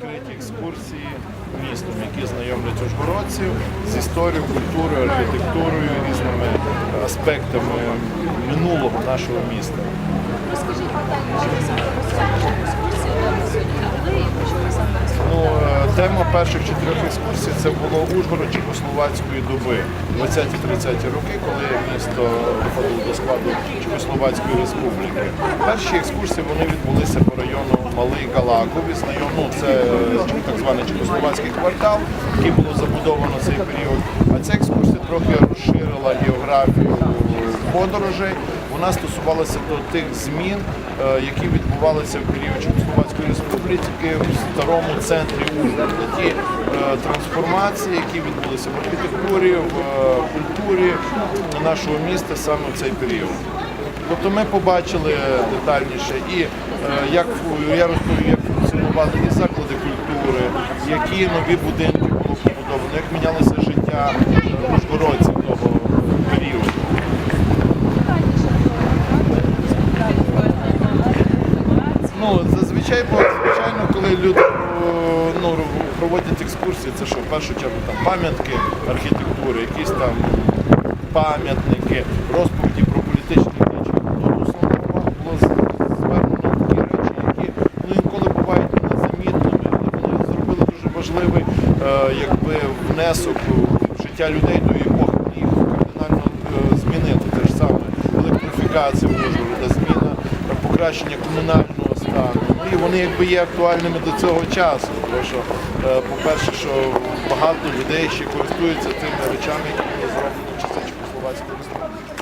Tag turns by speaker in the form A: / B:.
A: відкриті екскурсії містом, які знайомлять ужгородців з історією, культурою, архітектурою, різними аспектами минулого нашого міста.
B: Розкажіть
A: Ну, е, тема перших чотирьох екскурсій це було Ужгород Чехословацької доби, 20-30 роки, коли місто входило до складу Чехословацької республіки. Перші екскурсії вони відбулися по району Малий знайом, ну, це е, так званий Чехословацький квартал, який було забудовано цей період. А ця екскурсія трохи розширила географію подорожей. Вона стосувалася до тих змін, е, які відбувалися в період Чехословацької республіки в старому центрі Ужгорода. Ті е, трансформації, які відбулися в архітектурі, в культурі нашого міста саме в цей період. Тобто ми побачили детальніше і е, як я розповів, як функціонували і заклади культури, які нові будинки було побудовано, як мінялося життя е, ужгородців того періоду. Ну, зазвичай, бо, звичайно, коли люди ну, проводять екскурсії, це що в першу чергу там пам'ятки архітектури, якісь там пам'ятники, розповіді про політичні якби, внесок у життя людей до епохи. Вони їх кардинально е, змінили. Те ж саме електрифікація Ужгорода, зміна покращення комунального стану. Ну, і вони якби є актуальними до цього часу. Тому що, е, по-перше, що багато людей ще користуються тими речами, які були зроблені в часи Чехословацької республіки.